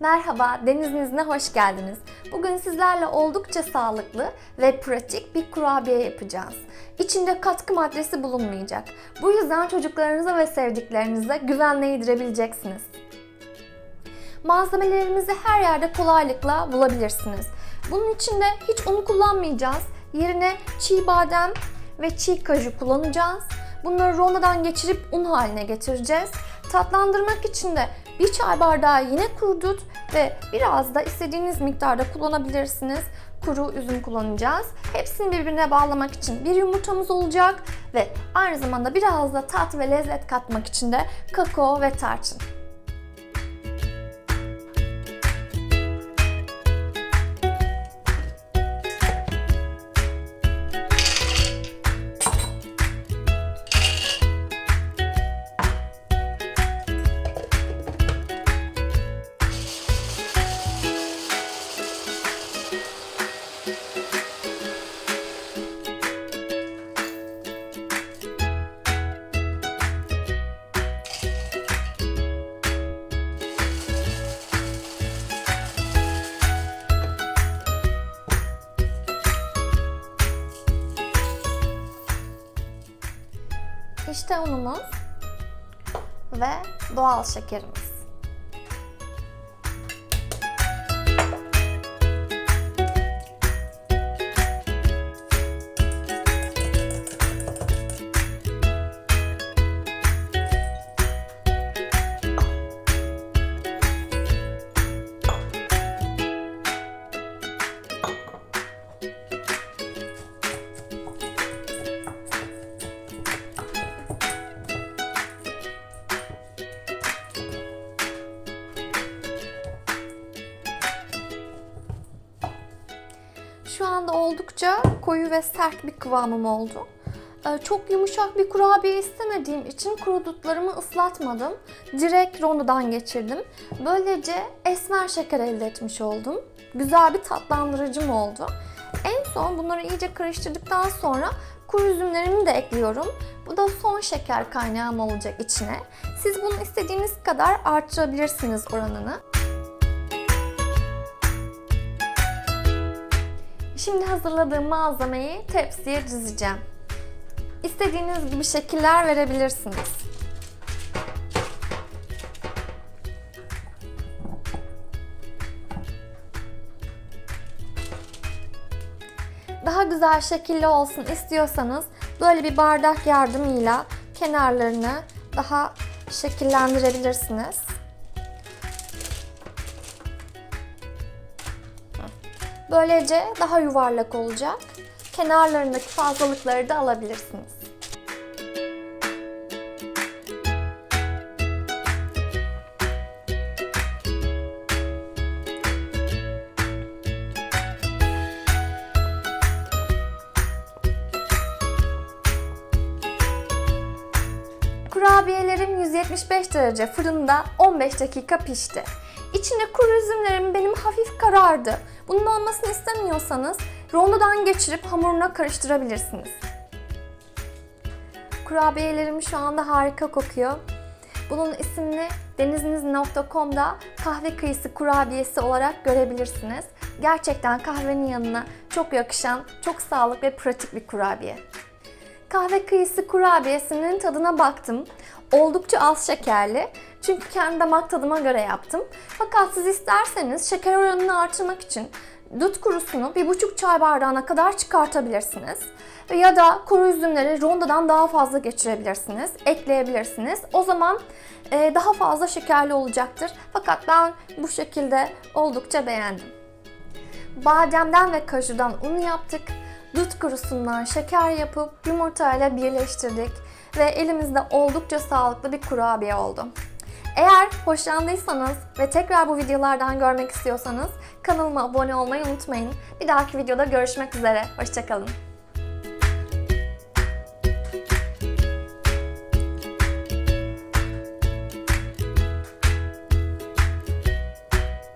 Merhaba, Deniz'in hoş geldiniz. Bugün sizlerle oldukça sağlıklı ve pratik bir kurabiye yapacağız. İçinde katkı maddesi bulunmayacak. Bu yüzden çocuklarınıza ve sevdiklerinize güvenle yedirebileceksiniz. Malzemelerimizi her yerde kolaylıkla bulabilirsiniz. Bunun için de hiç un kullanmayacağız. Yerine çiğ badem ve çiğ kaju kullanacağız. Bunları rondodan geçirip un haline getireceğiz. Tatlandırmak için de bir çay bardağı yine kuru dut ve biraz da istediğiniz miktarda kullanabilirsiniz. Kuru üzüm kullanacağız. Hepsini birbirine bağlamak için bir yumurtamız olacak ve aynı zamanda biraz da tat ve lezzet katmak için de kakao ve tarçın. İşte unumuz ve doğal şekerimiz. Oldukça koyu ve sert bir kıvamım oldu. Ee, Çok yumuşak bir kurabiye istemediğim için kuru dutlarımı ıslatmadım. Direkt rondodan geçirdim. Böylece esmer şeker elde etmiş oldum. Güzel bir tatlandırıcım oldu. En son bunları iyice karıştırdıktan sonra kuru üzümlerimi de ekliyorum. Bu da son şeker kaynağım olacak içine. Siz bunu istediğiniz kadar artırabilirsiniz oranını. Şimdi hazırladığım malzemeyi tepsiye dizeceğim. İstediğiniz gibi şekiller verebilirsiniz. Daha güzel şekilli olsun istiyorsanız böyle bir bardak yardımıyla kenarlarını daha şekillendirebilirsiniz. Böylece daha yuvarlak olacak. Kenarlarındaki fazlalıkları da alabilirsiniz. Kurabiyelerim 175 derece fırında 15 dakika pişti. İçinde kuru üzümlerim benim hafif karardı. Bunun olmasını istemiyorsanız rondodan geçirip hamuruna karıştırabilirsiniz. Kurabiyelerim şu anda harika kokuyor. Bunun ismini deniziniz.com'da kahve kıyısı kurabiyesi olarak görebilirsiniz. Gerçekten kahvenin yanına çok yakışan, çok sağlıklı ve pratik bir kurabiye. Kahve kıyısı kurabiyesinin tadına baktım. Oldukça az şekerli. Çünkü kendi damak tadıma göre yaptım. Fakat siz isterseniz şeker oranını artırmak için dut kurusunu bir buçuk çay bardağına kadar çıkartabilirsiniz. Ya da kuru üzümleri rondodan daha fazla geçirebilirsiniz, ekleyebilirsiniz. O zaman e, daha fazla şekerli olacaktır. Fakat ben bu şekilde oldukça beğendim. Bademden ve kajudan un yaptık. Dut kurusundan şeker yapıp yumurtayla birleştirdik ve elimizde oldukça sağlıklı bir kurabiye oldu. Eğer hoşlandıysanız ve tekrar bu videolardan görmek istiyorsanız kanalıma abone olmayı unutmayın. Bir dahaki videoda görüşmek üzere. Hoşçakalın.